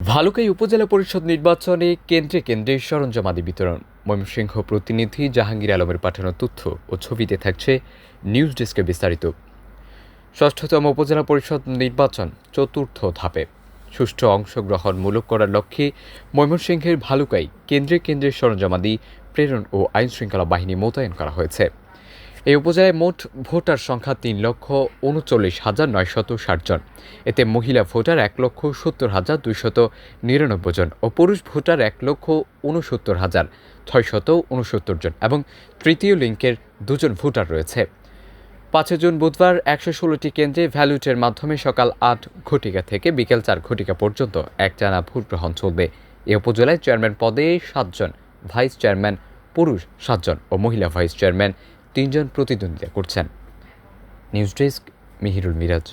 ভালুকাই উপজেলা পরিষদ নির্বাচনে কেন্দ্রে কেন্দ্রে সরঞ্জামাদি বিতরণ। ময়মনসিংহ প্রতিনিধি জাহাঙ্গীর আলমের পাঠানো তথ্য ও ছবিতে থাকছে নিউজ ডেস্কে বিস্তারিত। ষষ্ঠতম উপজেলা পরিষদ নির্বাচন চতুর্থ ধাপে। সুষ্ঠু অংশগ্রহণমূলক করার লক্ষ্যে ময়মনসিংহের ভালুকাই কেন্দ্রে কেন্দ্রে সরঞ্জামাদি, প্রেরণ ও আইনশৃঙ্খলা বাহিনী মোতায়েন করা হয়েছে। এই উপজেলায় মোট ভোটার সংখ্যা তিন লক্ষ উনচল্লিশ হাজার নয়শত ষাট জন। এতে মহিলা ভোটার এক লক্ষ সত্তর হাজার দুইশত নিরানব্বই জন ও পুরুষ ভোটার এক লক্ষ উনসত্তর হাজার ছয়শত উনসত্তর জন এবং তৃতীয় লিঙ্কের দুজন ভোটার রয়েছে। পাঁচই জুন বুধবার একশো ষোলোটি কেন্দ্রে ভ্যালুটের মাধ্যমে সকাল আট ঘটিকা থেকে বিকেল চার ঘটিকা পর্যন্ত একটানা ভোট গ্রহণ চলবে। এ উপজেলায় চেয়ারম্যান পদে সাতজন, ভাইস চেয়ারম্যান পুরুষ সাতজন ও মহিলা ভাইস চেয়ারম্যান তিনজন প্রতিদ্বন্দ্বিতা করছেন। News desk Mihirul Miraj.